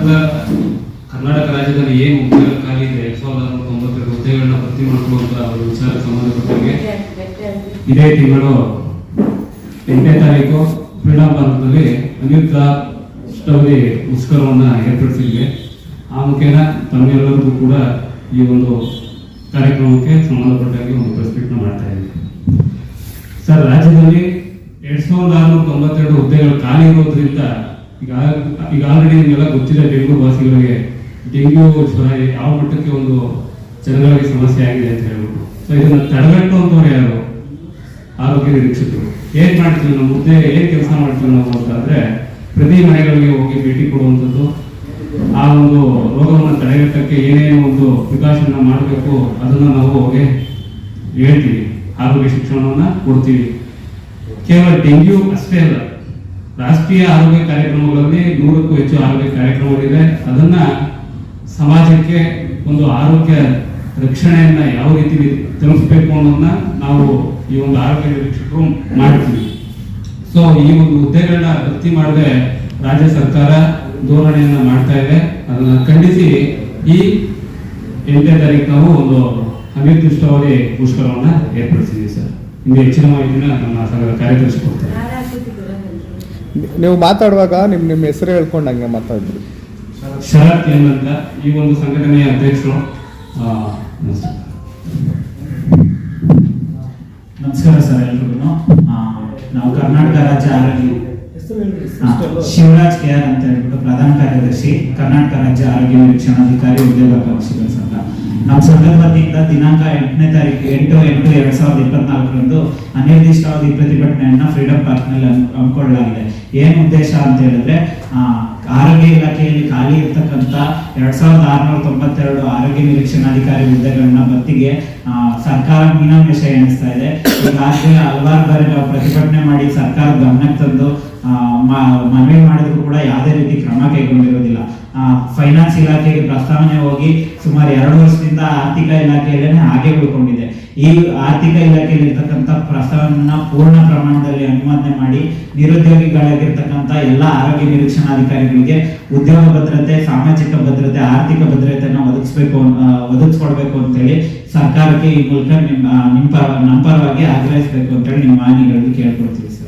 ಕರ್ನಾಟಕದ ಕರ್ನಾಟಕ ರಾಜ್ಯದಲ್ಲಿ ಏನು ಉದ್ಯೋಗ ಖಾಲಿ ಇದೆ ಎರಡ್ ಸಾವಿರದ ತೊಂಬತ್ತೆರಡು ಹುದ್ದೆಗಳನ್ನ ಭರ್ತಿ ಮಾಡ್ಕೊಳ್ಳುವಂತ ಒಂದು ವಿಚಾರ ಸಂಬಂಧಪಟ್ಟಂಗೆ ಇದೇ ತಿಂಗಳು ಎಂಟನೇ ತಾರೀಕು ಫ್ರೀಡಂ ಪಾರ್ಕ್ನಲ್ಲಿ ಅನಿಯುಕ್ತ ಸ್ಟೌರಿ ಮುಷ್ಕರವನ್ನ ಏರ್ಪಡಿಸಿದ್ವಿ ಆ ಮುಖೇನ ತಮ್ಮೆಲ್ಲರಿಗೂ ಕೂಡ ಈ ಒಂದು ಕಾರ್ಯಕ್ರಮಕ್ಕೆ ಸಂಬಂಧಪಟ್ಟಾಗಿ ಒಂದು ಪ್ರೆಸ್ ಮೀಟ್ನ ಮಾಡ್ತಾ ಇದ್ದೀವಿ ಸರ್ ರಾಜ್ಯದಲ್ಲಿ ಎರಡ್ ಸಾವಿರದ ಆರುನೂರ ತೊಂಬತ್ತೆರಡು ಹುದ್ದೆಗಳು ಖಾಲಿ ಇರೋದ್ರಿಂದ ಈಗ ಈಗ ಆಲ್ರೆಡಿ ನಿಮಗೆಲ್ಲ ಗೊತ್ತಿದೆ ಡೆಂಗು ವಾಸಿಗಳಿಗೆ ಡೆಂಗ್ಯೂ ಜ್ವರ ಯಾವ ಮಟ್ಟಕ್ಕೆ ಒಂದು ಜನಗಳಿಗೆ ಸಮಸ್ಯೆ ಆಗಿದೆ ಅಂತ ಹೇಳ್ಬಿಟ್ಟು. ಸೊ ಇದನ್ನ ತಡೆಗಟ್ಟುವಂಥವ್ರು ಯಾರು? ಆರೋಗ್ಯ ನಿರೀಕ್ಷಕರು. ಏನ್ ಮಾಡ್ತೀವಿ ನಮ್ಮ ಮುದ್ದೆ ಏನ್ ಕೆಲಸ ಮಾಡ್ತೀವಿ ನಾವು ಅಂತಂದ್ರೆ ಪ್ರತಿ ಮನೆಗಳಿಗೆ ಹೋಗಿ ಭೇಟಿ ಕೊಡುವಂಥದ್ದು. ಆ ಒಂದು ರೋಗವನ್ನು ತಡೆಗಟ್ಟಕ್ಕೆ ಏನೇನು ಒಂದು ಪ್ರಿಕಾಷನ್ ಮಾಡಬೇಕು ಅದನ್ನ ನಾವು ಹೋಗಿ ಹೇಳ್ತೀವಿ. ಆರೋಗ್ಯ ಶಿಕ್ಷಣವನ್ನ ಕೊಡ್ತೀವಿ. ಕೇವಲ ಡೆಂಗ್ಯೂ ಅಷ್ಟೇ ಅಲ್ಲ. ರಾಷ್ಟ್ರೀಯ ಆರೋಗ್ಯ ಕಾರ್ಯಕ್ರಮಗಳಲ್ಲಿ ನೂರಕ್ಕೂ ಹೆಚ್ಚು ಆರೋಗ್ಯ ಕಾರ್ಯಕ್ರಮಗಳಿದೆ ಅದನ್ನ ಸಮಾಜಕ್ಕೆ ಒಂದು ಆರೋಗ್ಯ ರಕ್ಷಣೆಯನ್ನ ಯಾವ ರೀತಿ ತಲುಪಿಸಬೇಕು ಅನ್ನೋದನ್ನ ನಾವು ಈ ಒಂದು ಆರೋಗ್ಯ ನಿರೀಕ್ಷಕರು ಮಾಡ್ತೀವಿ. ಸೊ ಈ ಒಂದು ಹುದ್ದೆಗಳನ್ನ ಭರ್ತಿ ಮಾಡದೆ ರಾಜ್ಯ ಸರ್ಕಾರ ಧೋರಣೆಯನ್ನ ಮಾಡ್ತಾ ಇದೆ. ಅದನ್ನ ಖಂಡಿಸಿ ಈ ಎಂಟನೇ ತಾರೀಕು ನಾವು ಒಂದು ಅನಿರ್ದಿಷ್ಟವಾಗಿ ಮುಷ್ಕರವನ್ನ ಏರ್ಪಡಿಸಿದ್ದೀವಿ ಸರ್. ಇನ್ನು ಹೆಚ್ಚಿನ ಮಾಹಿತಿನ ನಮ್ಮ ಸಂಘದ ಕಾರ್ಯದರ್ಶಿ ಕೊಡ್ತಾರೆ. ನೀವು ಮಾತಾಡುವಾಗ ನಿಮ್ಮ ನಿಮ್ಮ ಹೆಸರು ಹೇಳ್ಕೊಂಡು ಹಂಗೆ ಮಾತಾಡಿದ್ರಿ ಶರತ್ ಏನಂತ ಅಂತ ಈ ಒಂದು ಸಂಘಟನೆಯ ಅಧ್ಯಕ್ಷರು. ನಮಸ್ಕಾರ ಸರ್ ಎಲ್ರಿಗೂ. ನಾವು ಕರ್ನಾಟಕ ರಾಜ್ಯ ಆರೋಗ್ಯ ಶಿವರಾಜ್ ಕೆ ಆರ್ ಅಂತ ಹೇಳ್ಬಿಟ್ಟು ಪ್ರಧಾನ ಕಾರ್ಯದರ್ಶಿ ಕರ್ನಾಟಕ ರಾಜ್ಯ ಆರೋಗ್ಯ ನಿರೀಕ್ಷಣಾಧಿಕಾರಿ ಉದ್ಯೋಗಾಕಾಂಕ್ಷಿಗಳ ಸಂಘ. ನಮ್ಮ ಸಂಘದ ವತಿಯಿಂದ ದಿನಾಂಕ ಎಂಟನೇ ತಾರೀಕು ಎಂಟು ಎಂಟು ಎರಡ್ ಸಾವಿರದ ಇಪ್ಪತ್ನಾಲ್ಕರಂದು ಅನಿರ್ದಿಷ್ಟಾವಧಿ ಪ್ರತಿಭಟನೆಯನ್ನ ಫ್ರೀಡಂ ಪಾರ್ಕ್ನಲ್ಲಿ ಹಮ್ಮಿ- ಹಮ್ಮಿಕೊಳ್ಳಲಾಗಿದೆ. ಏನ್ ಉದ್ದೇಶ ಅಂತ ಹೇಳಿದ್ರೆ ಆರೋಗ್ಯ ಇಲಾಖೆಯಲ್ಲಿ ಖಾಲಿ ಇರ್ತಕ್ಕಂಥ ಎರಡ್ ಸಾವಿರದ ಆರ್ನೂರ ತೊಂಬತ್ತೆರಡು ಆರೋಗ್ಯ ನಿರೀಕ್ಷಣಾಧಿಕಾರಿ ಹುದ್ದೆಗಳನ್ನ ಭರ್ತಿಗೆ ಸರ್ಕಾರ ಮೀನಾಮೇಷ ಎಣಿಸ್ತಾ ಇದೆ. ಈಗಾಗಲೇ ಹಲವಾರು ಬಾರಿ ನಾವು ಪ್ರತಿಭಟನೆ ಮಾಡಿ ಸರ್ಕಾರ ಗಮನಕ್ಕೆ ತಂದು ಮನವಿ ಮಾಡಿದ್ರು ಕೂಡ ಯಾವುದೇ ರೀತಿ ಕ್ರಮ ಫೈನಾನ್ಸ್ ಇಲಾಖೆಗೆ ಪ್ರಸ್ತಾವನೆ ಹೋಗಿ ಸುಮಾರು ಎರಡು ವರ್ಷದಿಂದ ಆರ್ಥಿಕ ಇಲಾಖೆಯಲ್ಲೇ ಹಾಗೆ ಉಳ್ಕೊಂಡಿದೆ. ಈ ಆರ್ಥಿಕ ಇಲಾಖೆಯಲ್ಲಿ ಇರ್ತಕ್ಕಂಥ ಪ್ರಸ್ತಾವನೆಯನ್ನ ಪೂರ್ಣ ಪ್ರಮಾಣದಲ್ಲಿ ಅನುಮೋದನೆ ಮಾಡಿ ನಿರುದ್ಯೋಗಿಗಳಾಗಿರ್ತಕ್ಕಂಥ ಎಲ್ಲ ಆರೋಗ್ಯ ನಿರೀಕ್ಷಣಾಧಿಕಾರಿಗಳಿಗೆ ಉದ್ಯೋಗ ಭದ್ರತೆ, ಸಾಮಾಜಿಕ ಭದ್ರತೆ, ಆರ್ಥಿಕ ಭದ್ರತೆಯನ್ನು ಒದಗಿಸ್ಬೇಕು ಒದಗಿಸ್ಕೊಡ್ಬೇಕು ಅಂತೇಳಿ ಸರ್ಕಾರಕ್ಕೆ ಈ ಮೂಲಕ ನಿಮ್ಮ ನಿಮ್ಮ ಪರ, ನಮ್ಮ ಪರವಾಗಿ ಆಗ್ರಹಿಸಬೇಕು ಅಂತೇಳಿ ನಿಮ್ಮ ಮಾನ್ಯಗಳಲ್ಲಿ ಕೇಳ್ಕೊಳ್ತೀವಿ ಸರ್.